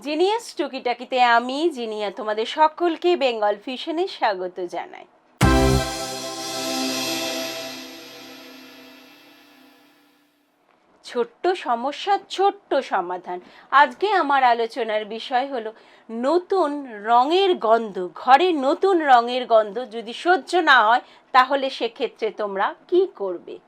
Genius টুকিটাকিতে আমি, জিনিয়া তোমাদের সকলকে বেঙ্গল ফিশনে স্বাগত জানাই। ছোট্ট সমস্যা, ছোট্ট সমাধান। আজকে আমার আলোচনার বিষয় হলো, নতুন রঙের গন্ধ, ঘরে নতুন রঙের গন্ধ যদি সহ্য না হয়, তাহলে সেক্ষেত্রে তোমরা কি করবে?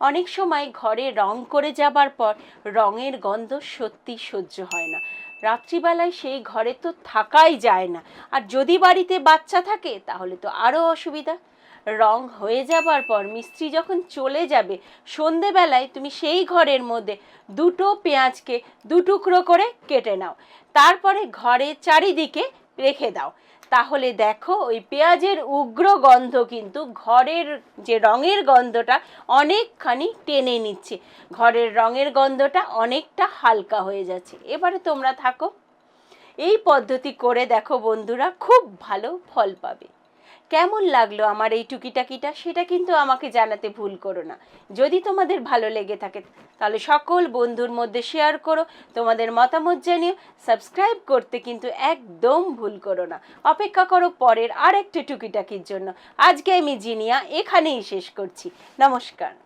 অনেক সময় ঘরে রং করে যাবার পর রঙের গন্ধ সত্যি সহ্য হয় না। রাত্রিবেলায় সেই ঘরে তো থাকাই যায় না। আর যদি বাড়িতে বাচ্চা থাকে, তাহলে তো আরও অসুবিধা। রং হয়ে যাবার পর মিস্ত্রি যখন চলে যাবে, সন্ধেবেলায় তুমি সেই ঘরের মধ্যে দুটো পেঁয়াজকে দু টুকরো করে কেটে নাও। তারপরে ঘরে চারিদিকে রেখে দাও। তাহলে দেখো, ওই পেঁয়াজের উগ্র গন্ধ কিন্তু ঘরের যে রঙের গন্ধটা অনেকখানি টেনে নিচ্ছে। ঘরের রঙের গন্ধটা অনেকটা হালকা হয়ে যাচ্ছে। এবারে তোমরা থাকো। এই পদ্ধতি করে দেখো বন্ধুরা, খুব ভালো ফল পাবে। কেমন লাগল আমার এই টুকিটাকিটা? সেটা কিন্তু আমাকে জানাতে ভুল করো না। যদি তোমাদের ভালো লেগে থাকে, তাহলে সকল বন্ধুর মধ্যে শেয়ার করো। তোমাদের মতামত জানিও। সাবস্ক্রাইব করতে কিন্তু একদম ভুল করো না। অপেক্ষা করো পরের আরেকটা টুকিটাকির জন্য। আজকে আমি জিনিয়া, এখানেই শেষ করছি। নমস্কার।